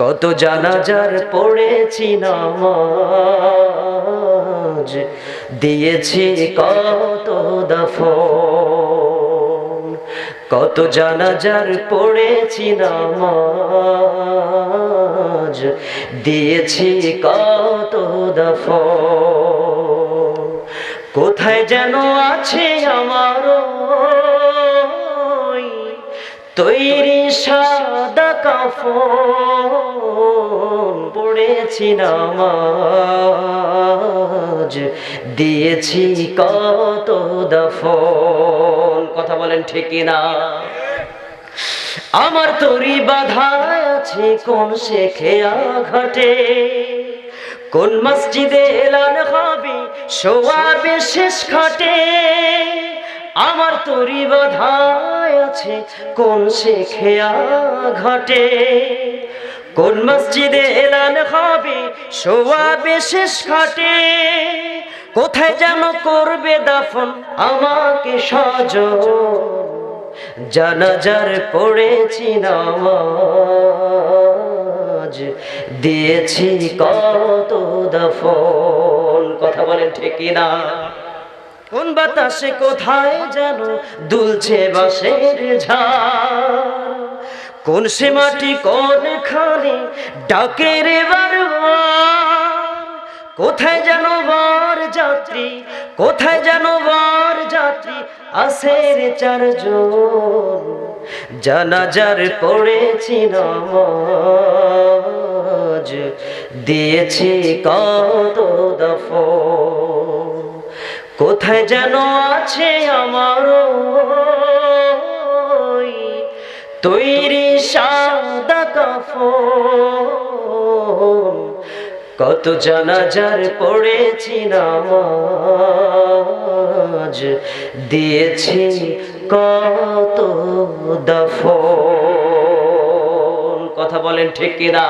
কত জানাজার পড়েছি নামাজ, দিয়েছি কত দফন, কত জানাজার পড়েছি নামাজ, দিয়েছি কত দফন, কোথায় যেন আছে আমারও তৈরি সাদা কাফন। পড়েছি নামাজ, দিয়েছি কত দফন। কথা বলেন ঠিকই না আমার তরি বাধা আছে, কোন শেখে ঘটে কোন মসজিদে এলান হবে, সোয়াবে শেষ ঘটে? আমার তরি বাধায় আছে, কোন শেখে ঘটে কোন মসজিদে এলান হবে? সোয়াবে শেষ ঘটে। কোথায় যেন করবে দাফন? আমাকে সজ। জানাজার পড়েছি নামাজ। দিয়েছি কত দফন। কথা বলেন ঠিকই না কোন বাতাসে কোথায় যেন দুলছে বাঁশের ঝাড়? কোন সে মাটি কোন খানে ডাকের বারবার কোথায় যেন বর যাত্রী, কোথায় যেন বর যাত্রী আসের চারজন। জানাজার পড়েছি নামাজ, দিয়েছি কত দফন। কোথায় যেন আছে আমারও তৈরি সাদা কাফন কত জানাজার পড়েছি নামাজ দিয়েছি কত দফন। কথা বলেন ঠিক কিনা?